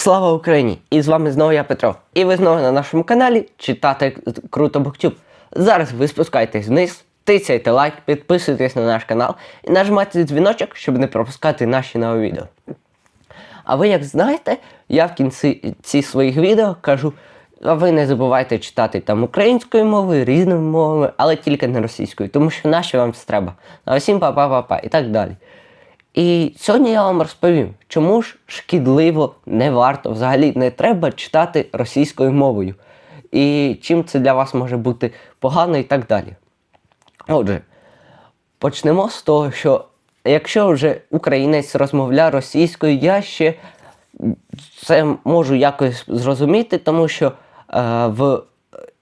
Слава Україні! І з вами знову я Петро. І ви знову на нашому каналі читати Круто Буктюб. Зараз ви спускайтесь вниз, тицяйте лайк, підписуйтесь на наш канал і нажимайте дзвіночок, щоб не пропускати наші нові відео. А ви як знаєте, я в кінці ці своїх відео кажу, а ви не забувайте читати там українською мовою, різними мовами, але тільки не російською, тому що наші вам це треба. А всім па-па-па-па і так далі. І сьогодні я вам розповім, чому ж шкідливо не варто, взагалі не треба читати російською мовою. І чим це для вас може бути погано і так далі. Отже, почнемо з того, що якщо вже українець розмовляє російською, я ще це можу якось зрозуміти, тому що е, в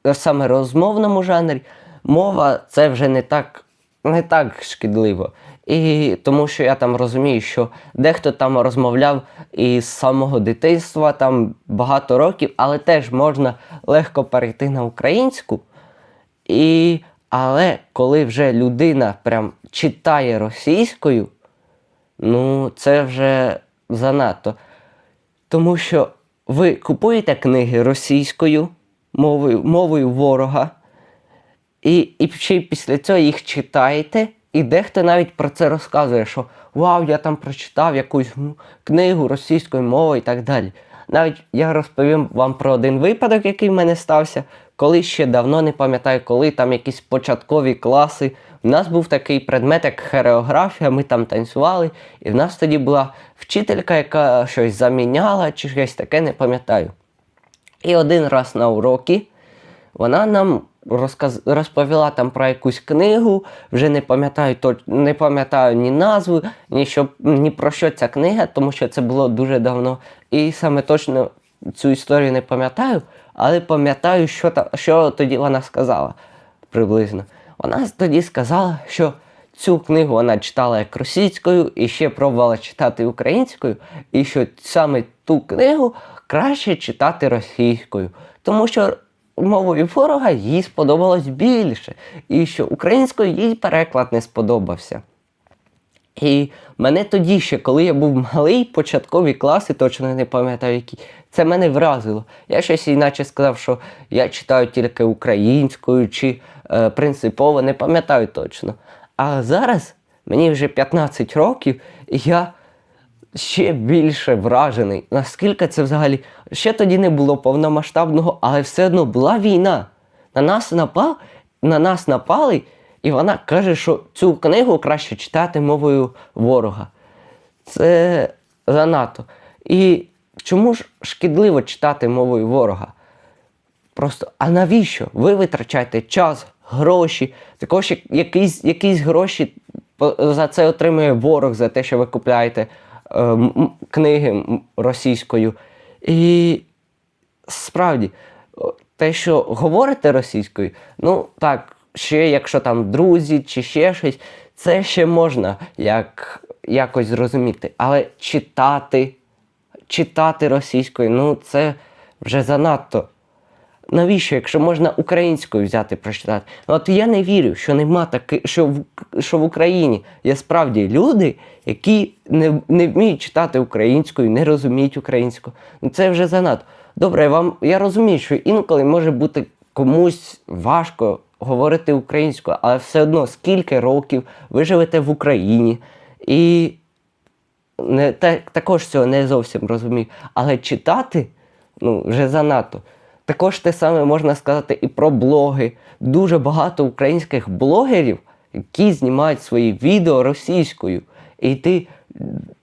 е, саме розмовному жанрі мова це вже не так, не так шкідливо. І тому що я там розумію, що дехто там розмовляв із самого дитинства, там багато років, але теж можна легко перейти на українську. І, але коли вже людина прям читає російською, ну це вже занадто. Тому що ви купуєте книги російською мовою, мовою ворога, і, і ще після цього їх читаєте, і дехто навіть про це розказує, що Вау, я там прочитав якусь книгу російською мовою і так далі. Навіть я розповім вам про один випадок, який в мене стався, коли ще давно не пам'ятаю, коли там якісь початкові класи. У нас був такий предмет, як хореографія, ми там танцювали, і в нас тоді була вчителька, яка щось заміняла чи щось таке, не пам'ятаю. І один раз на уроки вона нам розказ... розповіла там про якусь книгу, вже не пам'ятаю точ... не пам'ятаю ні назву, ні, що... ні про що ця книга, тому що це було дуже давно. І саме точно цю історію не пам'ятаю, але пам'ятаю, що, та... що тоді вона сказала приблизно. Вона тоді сказала, що цю книгу вона читала як російською і ще пробувала читати українською, і що саме ту книгу краще читати російською, тому що мовою ворога їй сподобалось більше, і що українською їй переклад не сподобався. І мене тоді ще, коли я був малий, початкові класи, точно не пам'ятаю які, це мене вразило. Я щось іначе сказав, що я читаю тільки українською чи е, принципово, не пам'ятаю точно. А зараз мені вже 15 років, і я ще більше вражений. Наскільки це взагалі ще тоді не було повномасштабного, але все одно була війна. На нас напав, на нас напали, і вона каже, що цю книгу краще читати мовою ворога. Це занадто. І чому ж шкідливо читати мовою ворога? Просто, а навіщо? Ви витрачаєте час, гроші, також якісь, якісь гроші за це отримує ворог, за те, що ви купляєте книги російською. І справді, те, що говорите російською, ну так, ще якщо там друзі чи ще щось, це ще можна як, якось зрозуміти. Але читати, читати російською, ну це вже занадто. Навіщо, якщо можна українською взяти прочитати? Ну, От я не вірю, що нема таки, що в, що в Україні є справді люди, які не, не вміють читати українською, не розуміють українську. Ну це вже занадто. Добре, вам я розумію, що інколи може бути комусь важко говорити українською, але все одно скільки років ви живете в Україні і не, та, також цього не зовсім розумію. Але читати ну, вже занадто. Також те саме можна сказати і про блоги. Дуже багато українських блогерів, які знімають свої відео російською. І ти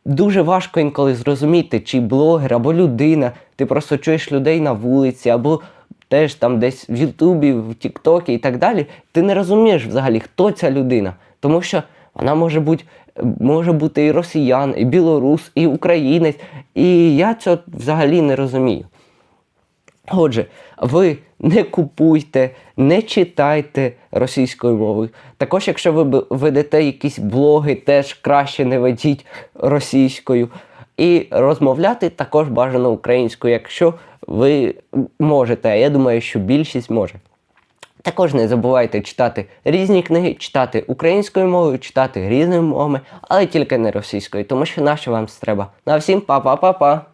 дуже важко інколи зрозуміти, чи блогер або людина. Ти просто чуєш людей на вулиці, або теж там десь в Ютубі, в Тіктокі і так далі. Ти не розумієш взагалі, хто ця людина. Тому що вона може бути, може бути і росіян, і білорус, і українець. І я цього взагалі не розумію. Отже, ви не купуйте, не читайте російською мовою. Також, якщо ви ведете якісь блоги, теж краще не ведіть російською. І розмовляти також бажано українською, якщо ви можете. А я думаю, що більшість може. Також не забувайте читати різні книги, читати українською мовою, читати різними мовами, але тільки не російською, тому що нащо вам треба. На всім па-па-па-па!